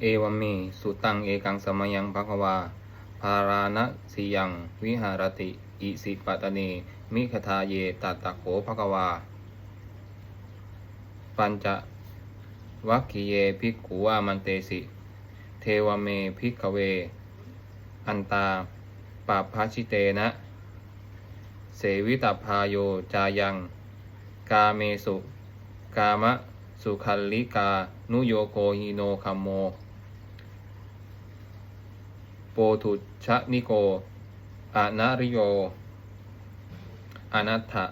เอวเม สุตังเอกังสมยังภควา ภาราณสียัง วิหารติ อิสิปตเน มิคทาเยตัตตะโขภควา ปัญจวัคคีเยภิกขุวามันเตสิ เทวเมภิกขเว อันตาปาภาชิเตนะ เสวิตาพาโยจายัง กาเมสุ กามะ สุขัลลิกา นุโยโกฮิโนคัมโม โปทุชะนิโกอานาริโยอนัตถะ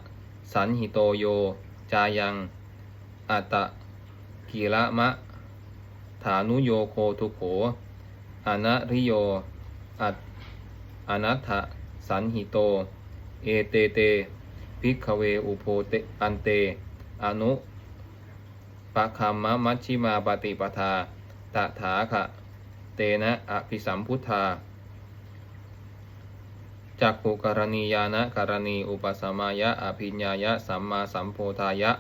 สันหิโตโย จายังอัตตะกีระมะ ฐานุโยโคทุโขอนาริโยอัตอนัตถะสันหิโต เอเตเตภิกเวอุโพเตอันเต อนุปะคัมมะมัชชิมาปฏิปทาตถาคะ เตนะอภิสัมพุทธาจักขุกรณียานะกรณีอุปสมายะอภิญญายะสัมมาสัมโพธายะ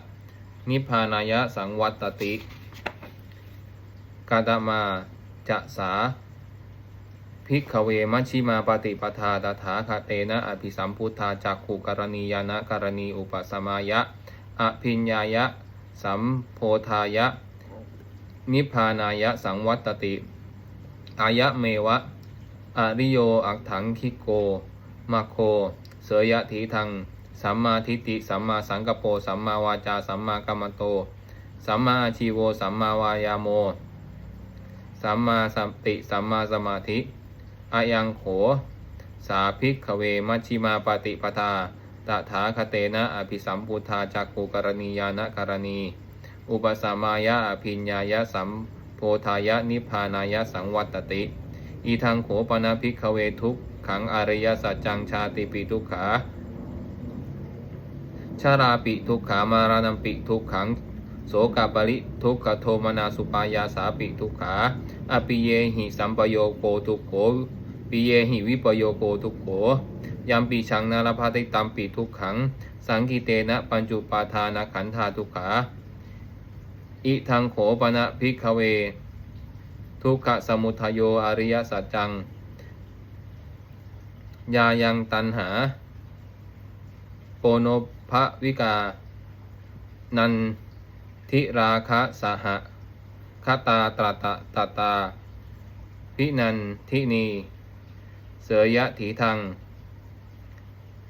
นิพพานายะสังวัตติกาตมาจะสาภิกขเวมัชชิมาปฏิปทาตถาคาเตนะอภิสัมพุทธาจักขุกรณียานะกรณีอุปสมายะอภิญญายะสัมโพธายะ นิพพานายะสังวัตติ อายะเมวะอริโยอักถังคิโกมาโค เสยยะถีทัง สัมมาทิฏฐิ สัมมาสังกปโปสัมมาวาจา สัมมากัมมโต สัมมาอาชีโว สัมมาวายาโม สัมมาสัมติ สัมมาสมาธิ อายังโข สาภิกขเวมัชิมาปฏิปทา ตถาคเตนะอภิสัมพุทธาจักขุกรณียานะกรณี อุปสมายะอภิญญายะสัม โพธายะนิพานายะสังวัตติ อีทางโขปนาภิกขเวทุกขังอริยสัจจังชาติปิทุกขาชาราปิทุกขามารานัมปิทุกขังโสกาปริทุกขโทมนาสุปายาสาปิทุกขาอปิเยหิสัมปโยโกทุกโขปิเยหิวิปโยโกทุกโขยัมปีชังนารพาติตัมปิทุกขัง สังกิเตนะปัญจุปาทานขันธาทุกขา อิทังโขปนะภิกขเว ทุกขสมุทโยอริยสัจจัง ยายังตันหา โปโนภวิกา นันทิราคะสหะคตาตรตะตตา พินันทินี เสยยะถีทัง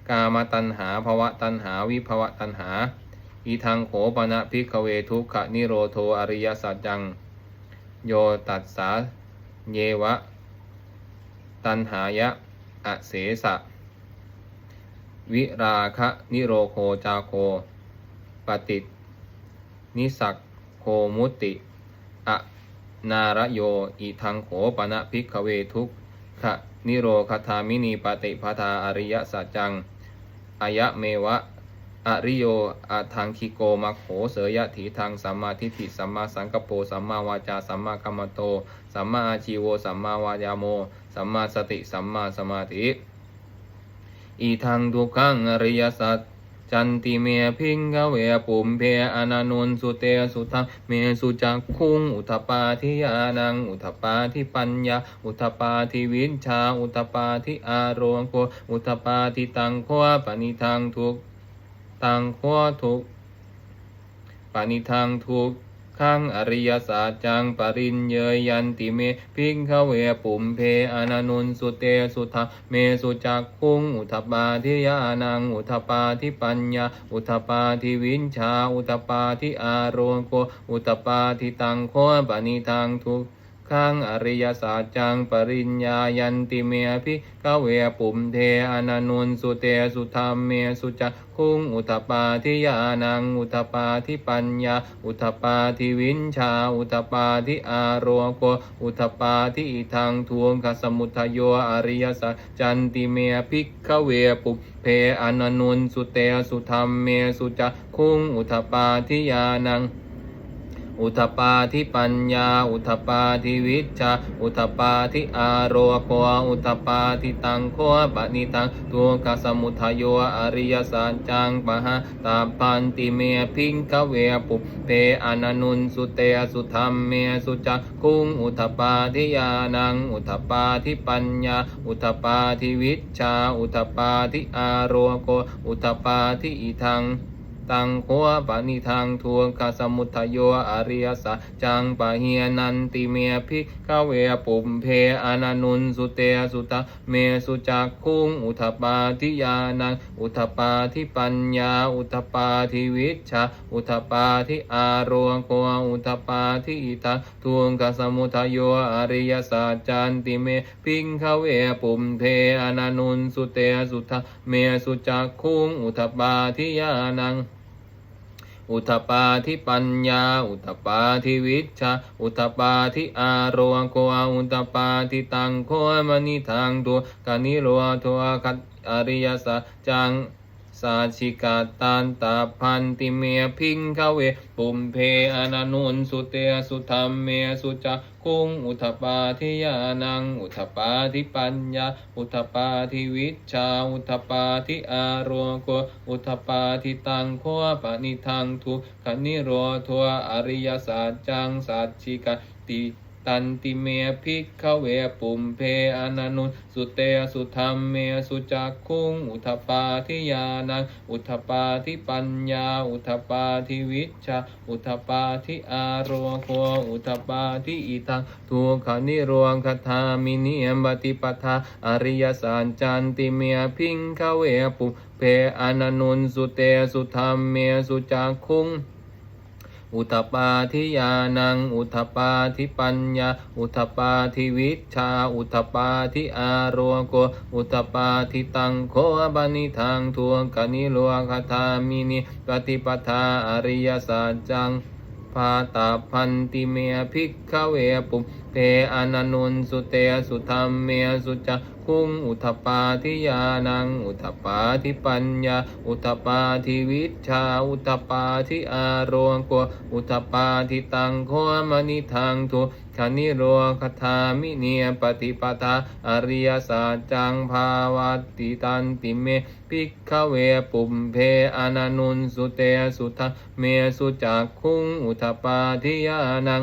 กามตันหาภวะตันหาวิภวะตันหา อีทังโขปนะพิกเวทุกขนิโรโทอริยสัจจัง โยตัสสาเยวะ ตันหายะอเสสะ วิราคะนิโรโคจาโค ปฏินิสักโคมุติอะนารโยอิทังโขปนะพิกขเวทุกขะนิโรคธามินีปฏิปทาอริยสัจจังอายะเมวะ อริโยอาทังคิโกมาโขเสยยะถีทางสัมมาทิฏฐิสัมมาสังกปโปสัมมาวาจาสัมมากัมมโต สัมมาอาชีโวสัมมาวายาโม สัมมาสติสัมมาสมาธิ อีทางทุกขังอริยสัจจันติเมพิงกเวปุมเพอนานุนสุเตสุทังเมสุจักคุง อุทปาทิยานัง อุทปาทิปัญญา อุทปาทิวิชชาอุทปาทิอารมโกอุทปาทิตังคปณิทางทุก ตังควทุกปณิทางทุกขังอริยสัจจังปริญเยยันติเมพิงขเวปุมเพอนานุนสุเตสุทาเมสุจักคุงอุทปาทิยานังอุทปาทิปัญญาอุทปาทิวินชาอุทปาทิอารมโกอุทปาทิตังโคปณิทางทุกข งอริยสัจจังปริญญายันติเมพิกเวปุมเทอนานุนสุเตสุธรรมเมสุจักคุงอุทปาทิยานังอุทปาทิปัญญา อุทปาทิวินชา อุทปาทิอารโกอุทปาทิอิทังทวงคสมุทโยอริยสัจจันติเมพิกเวปุเพอนานุนสุเตสุธรรมเมสุจักคุงอุทปาทิยานัง อุทปาทิปัญญา อุทปาทิวิชา อุทปาทิอาโรโกอุทปาทิตังโคปะนิตังตัวกสมุทโยอริยสัจจังปะหะตาปันติเมพิงคเวปุเปอนันุนสุเตสุธรรมเมสุจักคุงอุทปาทิยานัง อุทปาทิปัญญา อุทปาทิวิชา อุทปาทิอาโรโกอุทปาทิอิทัง ตังโควปนิทางทวงคาสมุทโยอริยสัจจังปะเฮียนันติเมพิกเวปุมเพอนานุนสุเตสุตะเมสุจักคุงอุทปาทิยานังอุทปาทิปัญญา อุทปาทิวิชาอุทปาทิอาโรโกอุทปาทิอิทังทวงคาสมุทโยอริยสัจจันติเมพิงคเวปุมเพอนานุนสุเตสุตะเมสุจักคุงอุทปาทิยานัง อุทปาทิปัญญา อุทปาทิวิชชาอุทปาทิอาโรโกอุทปาทิตังโคมณิทางตัวกานิโรทัวคัตอริยสัจจัง สาชิกาตันตาพันติเมียพิงคเว ปุมเพอนานุนสุเตสุธรรมเมสุจักคุงอุทปาทิยานัง อุทปาทิปัญญา อุทปาทิวิชา อุทปาทิอาโรโกอุทปาทิตังโคปนิทังทุคนิโรทัวอริยสัจจังสัจชิกาติ ตันติเมพิกขเวปุมเพอนานุนสุเตสุธรรมเมสุจักคุงอุทปาทิยานังอุทปาทิปัญญา อุทปาทิวิชชาอุทปาทิอาโรโคอุทปาทิอิทังทุกขานิโรคทามินิยมปฏิปทาอริยสัจจันติเมพิงขเวปุมเพอนานุนสุเตสุธรรมเมสุจักคุง อุทปาทิยานัง อุทปาทิปัญญา อุทปาทิวิชา อุทปาทิอาโรโก อุทปาทิตังโคบานิทางทวงกนิโลคทามินิปฏิปทาอริยสัจจังพาตาพันติเมพิกขเวปุมเพอนานุนสุเตสุธรรมเมสุจั คุง อุทปาทิยานัง อุทปาทิปัญญา อุทปาทิวิชา อุทปาทิอาโรโกวอุทปาทิตังโคมณิทางทุคนิโรคทามิเนียปฏิปทาอริยสัจจังภาวัตติตันติเมพิกขเวปุมเพอนานุนสุเตสุทธเมสุจักคุง อุทปาทิยานัง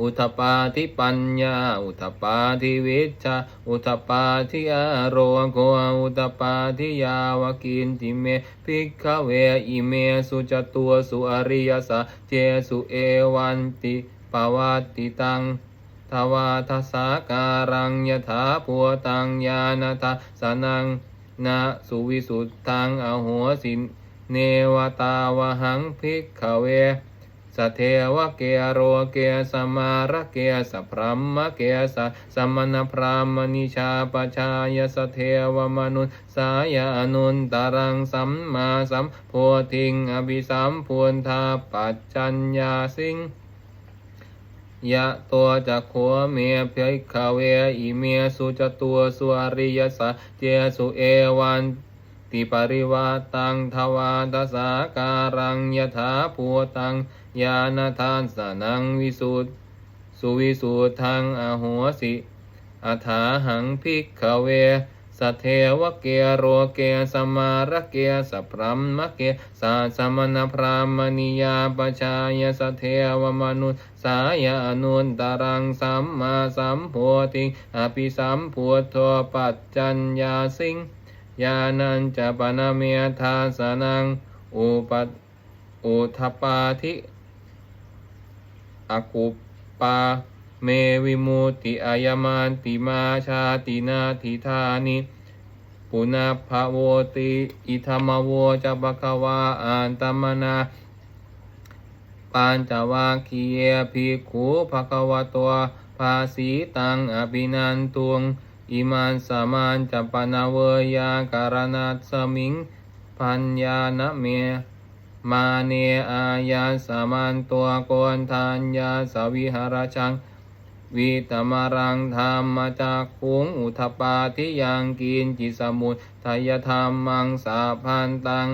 อุทปาทิปัญญา อุทปาทิวิชาอุทปาทิอาโรโกอุทปาทิยาวกินติเมพิกขเวอิเมสุจตัวสุอริยสัจเจสุเอวันติปวัตติตังทวาทสาการังยถาพัวตังยานทสนังนาสุวิสุทธังอโหสินเนวตาวหังพิกขเว สเทวะเกโรเกสมาระเกสพรัมมะเกสะสมณพรามณิชาปชายสเทวมนุสสายอนุนตรังสัมมาสัมโพธิงอภิสัมพุนทาปัจจัญญาสิงยะตัวจักขัวเมียเพิกขเวอิเมียสุจตัวสุอริยสัจเจสุเอวันติปริวาตังทวาทสาการังยถาภูตัง ญาณทานสนังวิสุทธสุวิสุทธังอโหสิอัฐาหังพิกขเวสเทวเกียโรเกสมาระเกียสพรัมมะเกียสาสมณพรามณียาปชายสเทวมนุษสายอนุนตรังสัมมาสัมโพธิอภิสัมพุทโธปัจจัญญาสิงญาณัญจะปนเมียทาสนังอุปัอุทปาธิ กุปปาเมวิมุติอายมันติมาชาตินาทิธานิปุณภโวติอิธรรมโวจะปะคะวาอันตมนาปัญจวัคคียภิกขุภะคะวะตัวภาสีตังอภินันตุงอิมันสมันจัปปนาเวยาการนัสสมิง พัญญาณเม มาเนอายาสามันตัวโกนทานยาสวิหารชัง วิตมรังธรรมจากขุงอุทปาทิยังกินจิสมุทยธรรมังสาพันตัง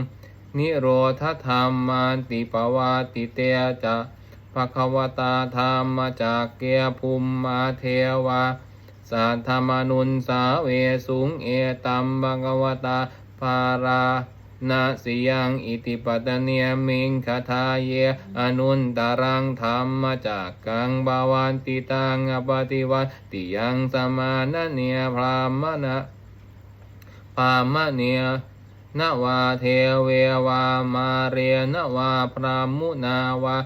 นิโรธธรรมมันติปวาติเตจะภควตาธรรมจากเกียภูมิมาเทวาสัทธมนุนสาเวสุงเอตัมภควตาภารา นาสิยังอิติปัตเนียมิงคาทาเย อนุนตารังธรรมจากกังบาวันติตังอปฏิวัติยังสมานเนียพรามนะพามะเนียนวาเทเววามาเรนวาพรามุนาวา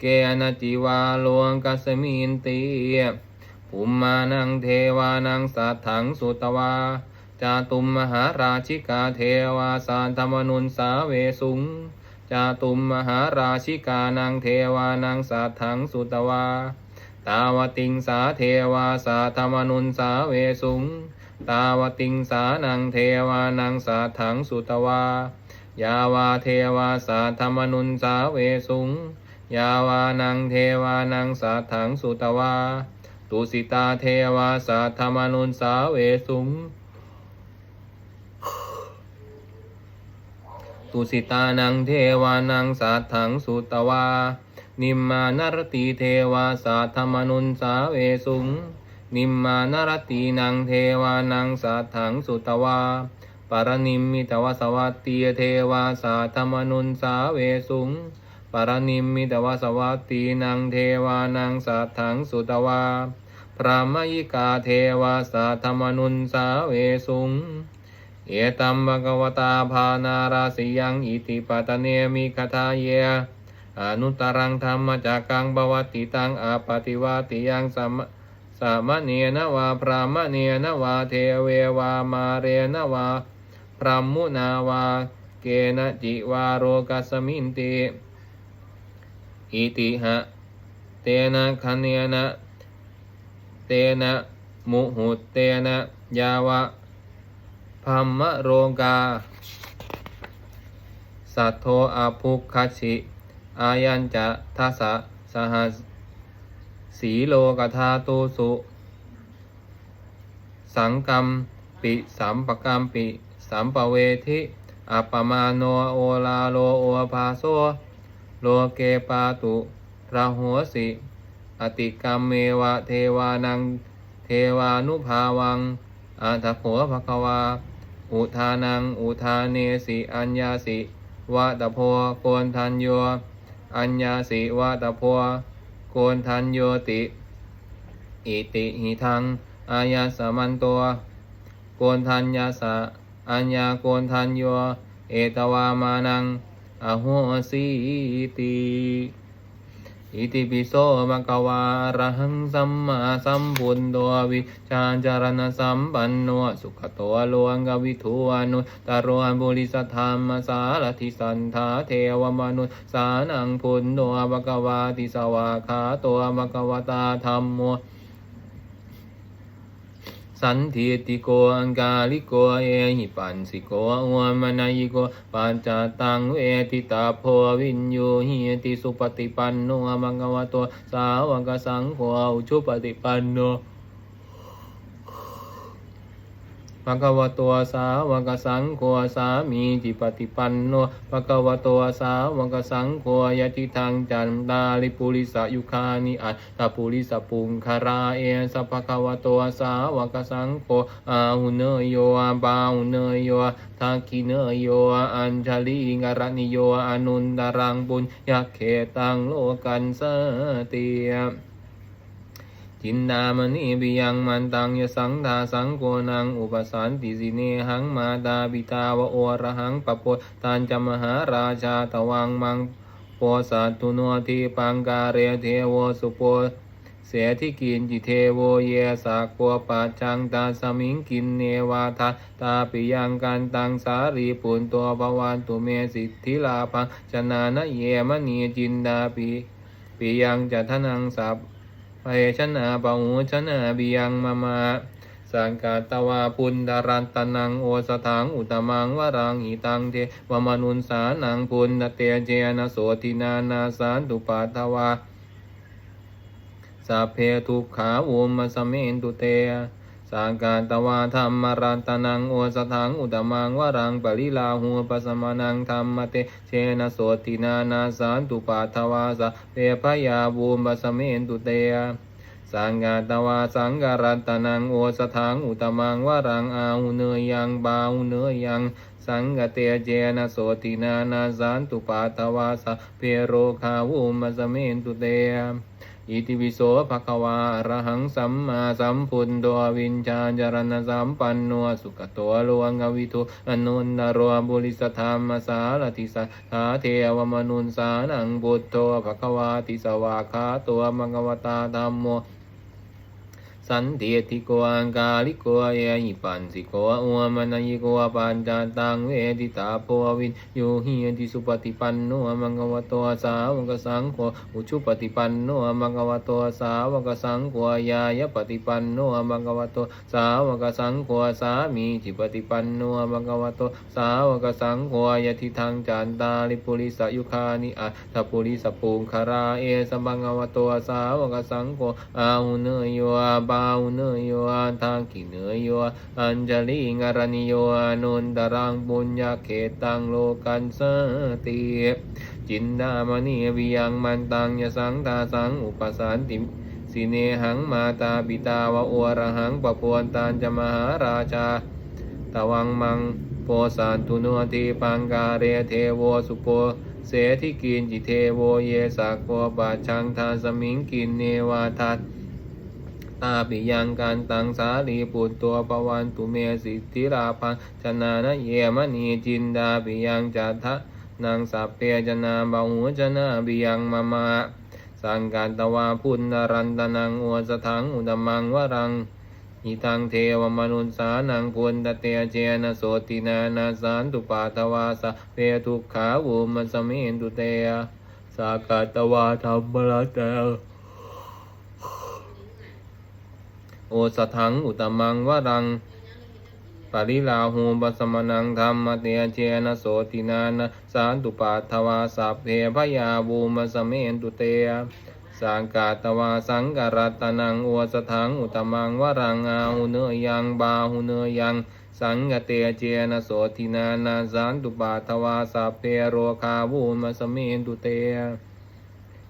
เกณจิวาลวงกัสมินตีภูมิมานังเทวานังสัทถังสุตวา จาตุมมหาราชิกาเทวาสานธรรมนุนสาเวสุงจาตุมมหาราชิกานังเทวานังสัทถังสุตวา ตาวติงสาเทวาสาธรรมนุนสาเวสุง ตาวติงสานังเทวานังสัทถังสุตวา ยาวาเทวาสาธรรมนุนสาเวสุง ยาวานังเทวานังสัทถังสุตวา ตุสิตาเทวาสัทธรรมนุนสาเวสุง ตุสิตานังเทวานังสัทถังสุตวา นิมมานรติเทวาสัทธรรมนุนสาเวสุง นิมมานรตินังเทวานังสัทถังสุตวาปารนิมมิตวสวัตตีเทวาสัทธรรมนุนสาเวสุงปารนิมมิตวสวัตตีนังเทวานังสัทถังสุตวาพระมยิกาเทวาสัทธรรมนุนสาเวสุง เอตัมภะกวตาภานาราสิยังอิติปัตเนมิคทาเยอนุตรังธรรมจากกังบวติตังอาปฏิวาติยังสัมสามเนนวาพรามเนนวาเทเววามาเรนวาพรหมุนาวาเกณจิวาโรกัสมินติอิติหะเตนะคันเนนะเตนะมุหุเตนะยาวะ พัมมะโรกา สัทโทอาภุคัชชิ อายัญจะทัสสะสหัสสีโลกธาตุสุ สังกรรมปิสัมปกรรมปิ สัมปเวทิอัปมาโนโอลาโลโอภาโซโลเกปาตุระหัวสิ อติกรรมเมวะเทวานัง เทวานุภาวังอาทัพโขภควา อุทานัง อุทาเนสิอัญญาสิวะตะโพโกนทันโยอัญญาสิวะตะโพโกนทันโยติอิติหิทัง อายาสมันตัว โกนทัญญาสะอัญญาโกนทันโยเอตวามานัง อโหสีติ อิติปิโสมะกวาอะระหังสัมมาสัมพุทโธวิชาจารณสัมปันโนสุขโตโลงกวิทูอนุตารวนบุริสธรรมสารทิสันทาเทวมนุสานังพุทโธมะกวาติสวาขาตัวมะกวตาธรรมโม สันทิติโกอังกาลิโกเอหิปันสิโกอวมนายโกปัญจตังเวทิตาโพวินโยหิติสุปฏิปันโนมังกวโตสาวกสังโฆอุชุปฏิปันโน ภะคะวะโตสาวกสังโฆสามีจิปฏิปันโนภะคะวะโตสาวกสังโฆยะติทังจันดาลิปุริสยุคานิอัตตปุริสปุงคาราเอสะภะคะวะโตสาวกสังโฆอาหุเนยโยอาบาหุเนยโยทักขิเนยโยอัญชลีกรณิโยอนุนตรังบุญยักเขตังโลกันสเตีย จินดามณีบิยังมันตังยสังทาสังโกนังอุปสันติสิเนหังมาตาบิตาวะโอระหังปะโปตานจมหาราชาตวังมังโปสัตุโนทีปังการเรเทโวสุโปเสทิกินจิเทโวเยสากโปปัจจังตาสมิงกินเนวาทัตาปิยังกันตังสารีปุนตัวภวันตุเมสิทธิลาพังชนานะเยมณีจินดาปิปิยังจัทนังสัพ ไปชนะปะหูชนะบียงมามาสังกาตวาปุณดารันตนังโอสถังอุตมังวรังอิตังเทวมนุนสานังปุณเตเจนะโสตินานาสานตุปาทวาสัพเพทุกขาวุมสเมนตุเต สังกาตวาธรรมรัตนังโอสถังอุตมังวรังปริลาหูปสมานังธรรมเตเชนะโสตินานาสานตุปาทวาสะเปพยาบูมบสเมนตุเตยสังฆาตวาสังฆรัตนังโอสถังอุตมังวรังอาหุเนยังบาหุเนยังสังฆเตเจนะโสตินานาสันตุปาทวาสะเพโรคาวุมสเมนตุเต อิติวิโสภควาอระหังสัมมาสัมพุทโธวินชาจารณสัมปันโนสุขตัวลวงวิทุอนุนนารบุริสธรรมสารติสัทาเทวมนุนสานังบุตโตภควาติสวาคาตัวมังกวตาธรรมโม สันติติโกอังกาลิโกเอหิปันสิโกอวมนัยโกปัญจตังเวทิตาโพวินโยหิยติสุปฏิปันโนมังกวโตสาวกสังโฆอุชุปฏิปันโนมังกวโตสาวกสังโฆยายปฏิปันโนมังกวโตสาวกสังโฆสามีจิปฏิปันโนมังกวโตสาวกสังโฆยทิทังจันตาลิปุริสยุคานิอัตถปุริสปุงคาราเอสมังกวโตสาวกสังโฆอาหุเนยโยบาหุเนโยทางกิเนโยอัญจลิงารณิโยอนุนตรังบุญญาเขตังโลกันสติจินดามณีวิยังมันตังยสังตาสังอุปสานติสิเนหังมาตาปิตาวะอวระหังปะปวนตานจะมหาราชาตวังมังโพสันตุโนทีปังกาเรเทโวสุโปเสธิกินจิเทโวเยสักโวปะชังทานสมิงกินเนวาทัต ตาปิยังกันตังสาลีปุตตัวปวันตุเมสิทธิราพังชนานะเยมณีจินดาปิยังจัตถะนางสัพเพจนาบาหูจนาปิยังมามาสังกันตวาพุนนรันตนังอวสถังอุตมังวรังอิตังเทวมนุนสานังพุนตเตเจนะโสตินานาสานตุปาทวาสะเปทุกขาวุมสมินตุเตยสากัตวาธรรมรัตเต โอสถังอุตมังวรังปริลาหูปสมนังธรรมเตเจนะโสตินานะสานตุปาทวาสัพเพพยาบูมสเมนตุเตยสังกาตวาสังกรัตนังอวสถังอุตมังวรังอาหุเนยังบาหุเนยังสังกเตเจนะโสตินานาสานตุปาทวาสัพเพโรคาวูมสเมนตุเตย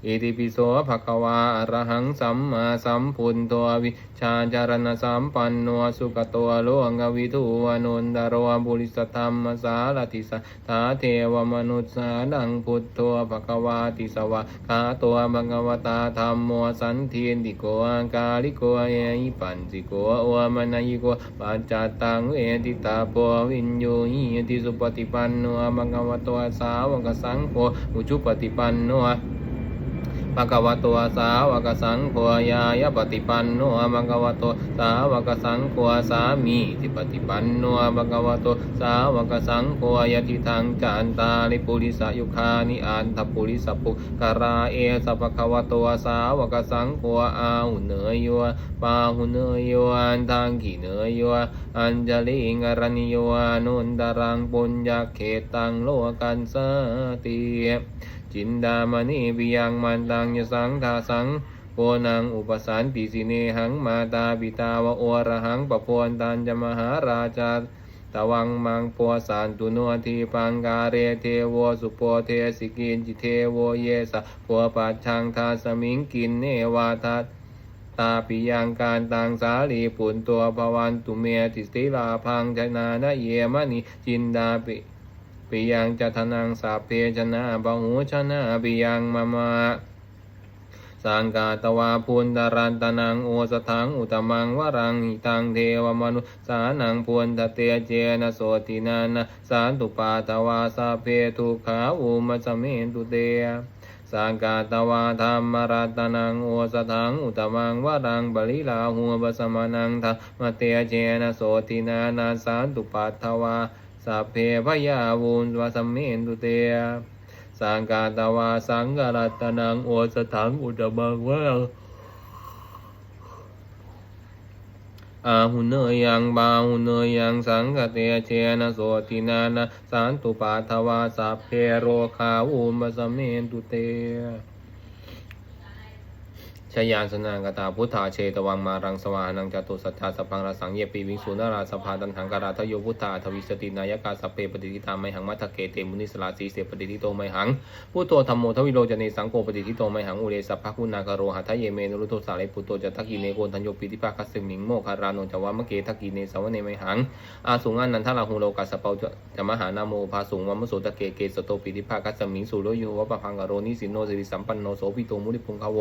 อิติปิโสภะคะวาอะระหังสัมมาสัมพุทโธวิชาจารณสัมปันโนสุขโตโลกวิทูอนุนดารวบุริสธรรมสารติสทาเทวมนุษสานังพุทโธภะคะวาติสวะคาตัวมังกวตาธรรมโมสันเทียนติโกกาลิโกเอิปันติโกอวมนายโกปัจจตังเวติตาโพวินโยหิติสุปฏิปันโนมังกวโตสาวกสังโฆอุชุปฏิปันโน ภะคะวะโตสาวกสังโฆยายปฏิปันโนภะคะวะโตสาวกสังโฆสามีติปฏิปันโนภะคะวะโตสาวกสังโฆยติทังจันตาลิปุริสยุคานิอันทปุริสปุกราเอสะภะคะวะโตสาวกสังโฆอาหุเนยโยปาหุเนยโยอันทังกิเนยโยอัญจลิงารณิโยอนุนตรังปุญญาเขตังโลกันสติ จินดามณีปิยังมันตังยสังทาสังโกนังอุปสานติสิเนหังมาตาปิตาวะโอระหังปะพวนตันจะมหาราชาตวังมังปัวสานตุโนทีปังกาเรเทโวสุโปเทสิกินจิเทโวเยสะปัวปัจชังทาสมิงกินเนวาทัตตาปิยังการตังสาลีปุนตัวภวันตุเมติสติลาพังชนานะเยมณีจินดาปิ ปิยังจัทนังสาเพชนะบาหูชนะปิยังมามาสังกาตวาพุนดารันตนังโอสถังอุตมังวรังหิตังเทวมนุสานังพุนตเตเจนะโสตินานะสานตุปาตวาสาเพทุขาอุมัสเมนตุเตสังกาตวาธรรมรัตนังโอสถังอุตมังวรังบริลาหัวบสมานังธรรมเตเจนะโสตินานาสานตุปัตถวา สัพเพพยาวุนวสมเมนตุเตสังกาตวาสังกรัตนังโอสถังอุตมังวรังอาหุเนยยังบาหุเนยยังสังกเตเชนะโสตินานะสันตุปาทวาสัพเพโรคาวุมสเมนตุเต ชยานสนางกตาพุทธาเชตวังมารังสวานังจตุสัจจาสพังราสังเยปีวิงสูนาราสภาตันหังการาทโยพุทธาทวิสตินายกาสเพปฏิทิตาไมหังมัทเกเตมุนิสลาสีเสปฏิทิโตไมหังพุทโธธรรมโมทวิโรจเนสังโฆปฏิทิโตไมหังอุเรสัพพคุณากโรหัทะเยเมนุรุโตสาเลปุตโตจทักกิเนโกนทัญโยปิติภาคัสสมิงโมคารานนจวามะเกทักกิเนสาวเนไมหังอาสุงันนันทราหูโลกัสเปาจะมหานาโมภาสุงวัมมโสตะเกเกสโตปิติภาคัสสมิงสุโรยุวะปะพังกโรนิสินโนสิริสัมปันโนโสปิโตมุนิพุงคโว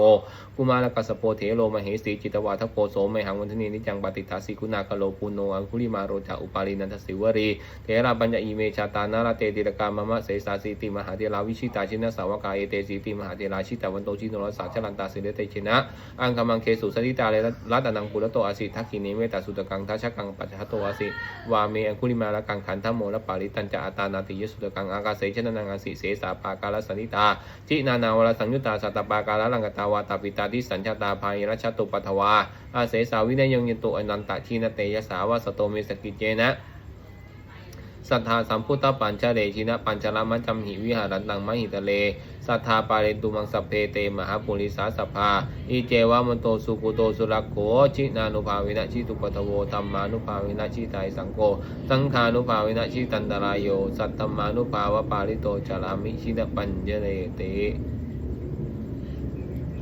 กุมารกัสโปเถโลมเหสีจิตวาทโพโสมหังวันทนีนิจังปฏิทาสิกุณากโลปุโนอังคุลิมาโรจาอุปาลีนันทสิวรีเถระปัญญอีเมชาตานาราเตติรกามะมะเสสาสีติมหาเทลาวิชิตาชินะสาวกาเอเตสีติมหาเทลาชิตาวันโตชิโนรสาชลันตาสิเลเตชินะ อังคมังเคสุสติตาเลรัตนังปุระโตอาสิทักขินิเมตตาสุตกังทัชกังปัจจโตอาสิวาเมอังคุลิมาละกังขันธโมละปาริตันจะอาตานาติยสุตกังอากาเสชนะนังอาสิเสสาปากาลสันนิตาจินานาวรสังยุตตาสัตตปากาลลังกตาวาตาปิตาทิสัญชาตาภายรัชตุปัทวา อาเสสาวินยังยนตุอนันตะชีนเตยสาวาสโตเมสกิเจนะสัทธาสัมพุทธปัญชเรชินะปัญชลมัจจัมหิวิหารันตังมหิตะเลสัทธาปาเรตุมังสพเพเตมหาปุริสาสภาอิเจวามนโตสุกุโตสุรักโขชินานุภาวินะชิตุปทโวธรรมานุภาวินะชิตายสังโกสังฆานุภาวินะชิตันตรายโยสัตตมานุภาวะปาริโตจารามิชินปัญญเรเต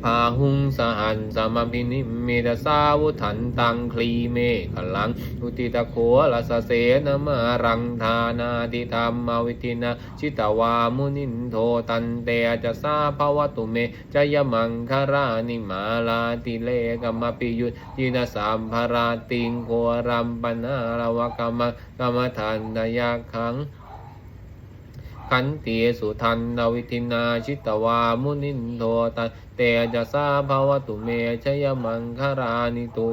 พาหุงสหันสมพินิมเมตสาวุทันตังคลีเมขลังอุติตะโขลสเสนมารังธานาติธรรมวิตินาชิตวามุนินโทตันเตจะสาภวตุเมจยมังคารานิมาลาติเลกมปิยุจินสามภราติงโครัมปนาลวกรรมกรรมฐานนยาขัง ขันติสุทันนวิทินาชิตวามุนินโทตันเตจะสาภาวตุเมชยมังคารานิตุ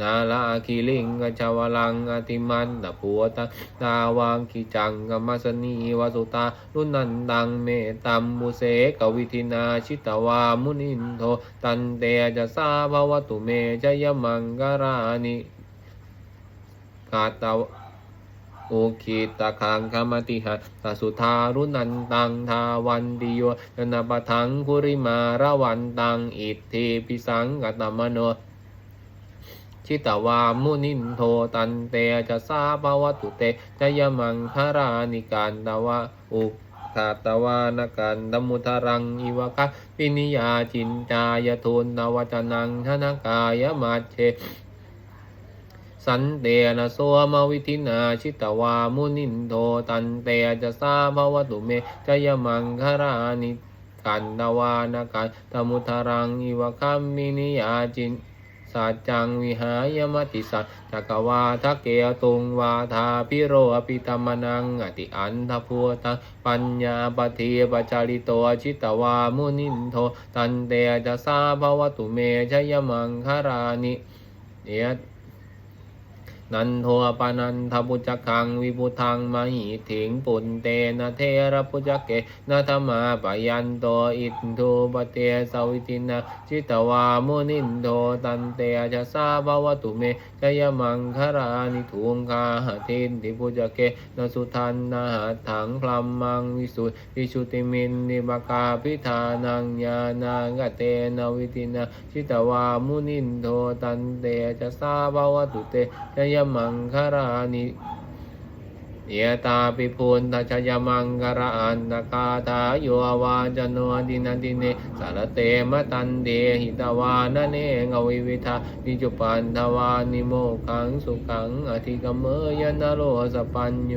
นาลาคิลิงกชาวลังอติมันตะปัวตาตาวังคิจังกมัสนีวสุตาลุนันดังเมตัมมุเสกวิทินาชิตวามุนินโทตันเตจะสาภาวตุเมชยมังคารานิกาตาว อุคิตะคังคมติหัตสุทารุนันตังทาวันติโยยนาปทังคุริมาระวันตังอิทธิปิสังกตมโนชิตวามุนินโทตันเตจะสาภวตุเตจยมังคารานิการตวะอุคาตวานกันดมุทารังอิวคะปินิยาจินจายทุนนวจนังธนกายมาเช สันเตนะโสมวิทินาชิตวามุนินโทตันเตจะสาภวตุเมจยมังคารานิกันตวานกันตมุทารังอิวะคัมมินิยาจินสัจจังวิหายมติสัจจกวาทะเกตุงวาทาพิโรอปิตมนังอติอันทพัวตังปัญญาปฏิปจาริโตชิตวามุนินโทตันเตจะสาภวตุเมชยมังคารานิเอ นันโทปานันทปุจจคังวิพุทังมหิถิงปุนเตนะเทระปุจจเกนะธรรมาปยันโตอิทโทปเตสวิตินาจิตวามุนินโทตันเตจะสาภวตุเมจยมังคารานิทุงคาหทินติปุจจเกนะสุทันนาหาถังพลัมมังวิสุทธิชุติมินนิบากาพิธานังญาณังกเตนะวิตินาจิตวามุนินโทตันเตจะสาภวตุเตชยมังคารานิเยตาปิพุนทัชยมังคาราอันตกาทาโยวาจโนดินาดิเนสารเตมตันเดหิตวานเนงวิวิทานิจุปันทวานิโมขังสุขังอธิกเมยนโรสปัญโย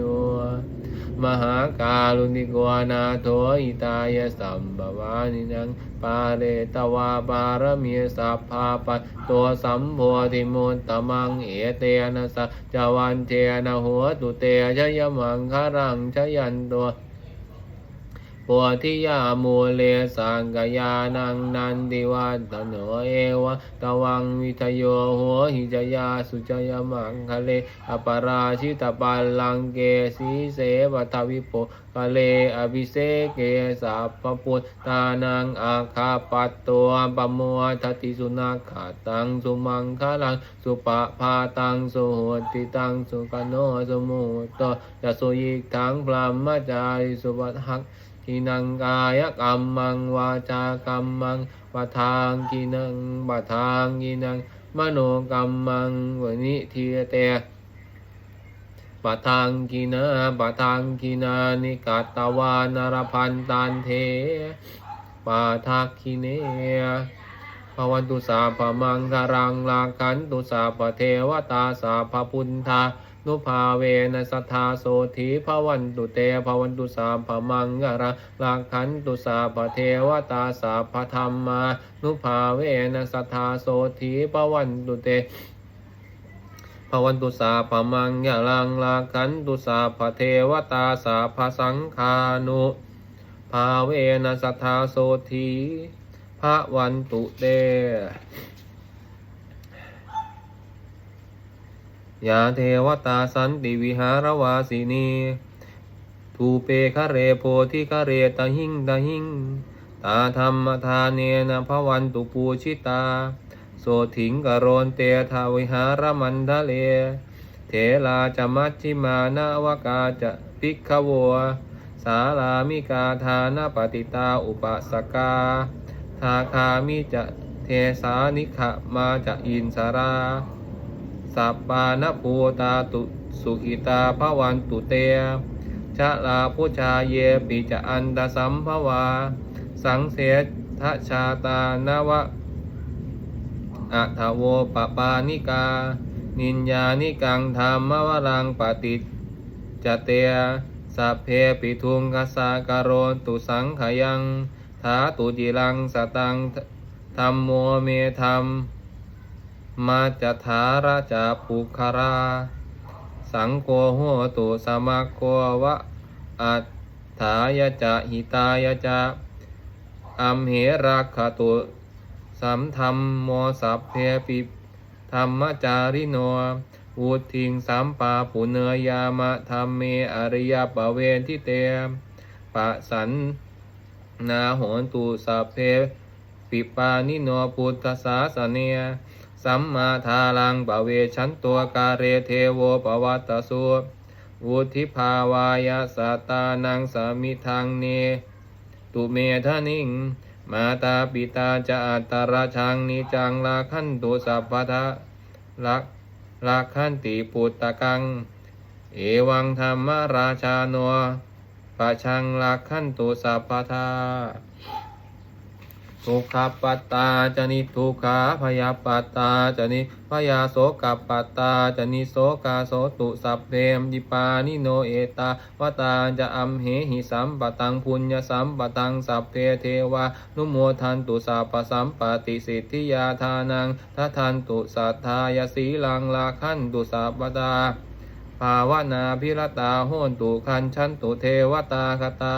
มหาการุณิโกนาโทอิตายสัมบวานินัง ปาเรตวาบารมีสัพพาปตัวสัมโพธิมุตตมังเอเตนะสะจวันเทนะหัวตุเตชยมังคารังชยันตัว ปัวทิยามูเลสังกยานังนันติวัตโนเอวะตวังวิทโยหัวหิจยาสุจยมังคะเลอปราชิตปัลลังเกสีเสวทวิโปคะเลอภิเสเกสัพพพุทธานังอาคาปัตตัวปะมัทติสุนาขาตังสุมังคะลังสุปะพาตังสุหติตังสุกโนสมุตโตจะสุยิกทังพรหมจาริสุวัตหัก กินังกายกรรมังวาจากรรมังปะทางกินังปะทางกินังมโนกรรมังวนิทีเตปะทางกินาปะทางกินานิกัตตวานารพันตันเทปะทักขิเนภวันตุสาพมังคารังลาคันตุสาปเทวตาสาพพุนธา นุภาเวนะสัทธาโสธีภวันตุเตภวันตุสาพมังคารังลาคันตุสาปเทวตาสาพธรรมานุภาเวนะสัทธาโสธีภวันตุเตภวันตุสาพมังยะลังลาคันตุสาพเทวตาสาพสังคานุภาเวนะสัทธาโสธีพระวันตุเต ยาเทวตาสันติวิหารวาสินีทูเปคะเรโพธิคะเรตหิงตหิง ตาธรรมทานเนนะพวันตุปูชิตา โสถิงกโรนเตทาวิหารมันทะเล เถลาจะมัชชิมานาวกาจะพิกขโวสาลามิกาทานาปฏิตาอุปสกา ทาคามิจะเทสานิขมาจะอินสารา สัปปานภูตาตุสุขิตาภวันตุเตชะลาพุชาเยปิจะอันตสัมภวา สังเสทชาตานวะอัทโวปปานิกา นินญานิกังธรรมวรังปฏิจเตยสัพเพปิทุงกสาการโรตุสังขยังถาตุจิรังสตังธรรมโมเมธรรม มาจะถาราจาปุคารา สังโฆโหตุสมาโควะอัฏฐายจะหิตายจะอัมเหรักขตุสัมธรรมโมสัพเพปิธรรมจาริโนอุทิงสัมปาปุเนยามะธรรมเมอริยปเวนทิเตปะสันนาโหนตุสัพเพปิปานิโนพุทธศาสเนีย สัมมาทาลังปเวชันตัวกาเรเทโวปวัตตสุวุธิภาวายาสตานังสามิทังเน ตุเมทะนิง มาตาปิตาจะอัตราชังนิจังลาขันตุสัพพทะลักลักขันติปุตตะกัง เอวังธรรมราชาโนปะชังลักขันตุสัพพทา ทุกขปัตตาจะนิทุกขาพยาปัตตาจะนิพยาโสกปัตตาจะนิโสกาโสตุสัพเพมยิปานิโนเอตาวตาจะอัมเหหิสัมปตังพุญญสัมปตังสัพเพเทวานุโมทันตุสัพพสัมปติสิทธิยาทานังทัทันตุสัทธายสีลังลาขันตุสัพปตาภาวนาพิรตาโหนตุคันชันตุเทวตาคตา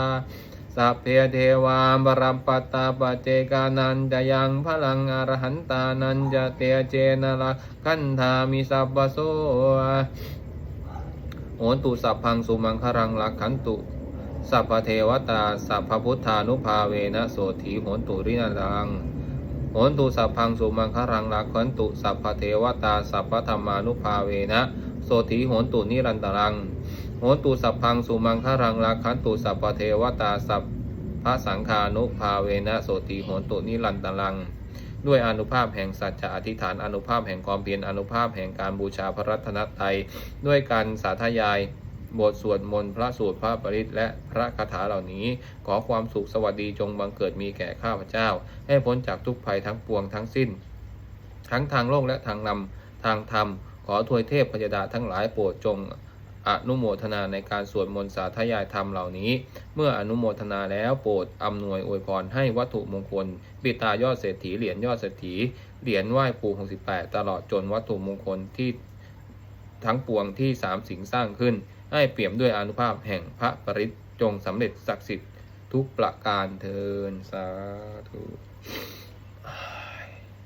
สัพเพเทวาบรัมปตตาปเจกานันจะยังพลังอรหันตานันจะเตเจนะละคันธามิสัพพโสโหนตุสัพพังสุมังครังลักขันตุสัพพเทวตาสัพพพุทธานุภาเวนะโสถีโหนตุรินันลังโหนตุสัพพังสุมังครังลักขันตุสัพพเทวตาสัพพธรรมานุภาเวนะโสถีโหนตุนิรันตรัง หนตุสัพพังสุมังครังลักขันตุสัพพเทวตาสัพพระสังฆานุภาเวนะโสถีโหนตุนิรันตรัง ด้วยอนุภาพแห่งสัจจะอธิษฐานอนุภาพแห่งความเพียรอนุภาพแห่งการบูชาพระรัตนตรัยด้วยการสาธยายบทสวดมนต์พระสูตรพระปริตและพระคาถาเหล่านี้ ขอความสุขสวัสดีจงบังเกิดมีแก่ข้าพเจ้า ให้พ้นจากทุกภัยทั้งปวงทั้งสิ้น ทั้งทางโลกและทางนำทางธรรม ขอทวยเทพพยดาทั้งหลายโปรดจง อนุโมทนาในการสวดมนต์สาธยายธรรมเหล่านี้ เมื่ออนุโมทนาแล้วโปรดอำนวยอวยพรให้วัตถุมงคล ปิตายอดเศรษฐีเหรียญยอดเศรษฐีเหรียญไหว้ปู่68 ตลอดจนวัตถุมงคลที่ทั้งปวงที่สามสิงสร้างขึ้น ให้เปี่ยมด้วยอนุภาพแห่งพระปริตจงสำเร็จศักดิ์สิทธิ์ทุกประการเทินสาธุ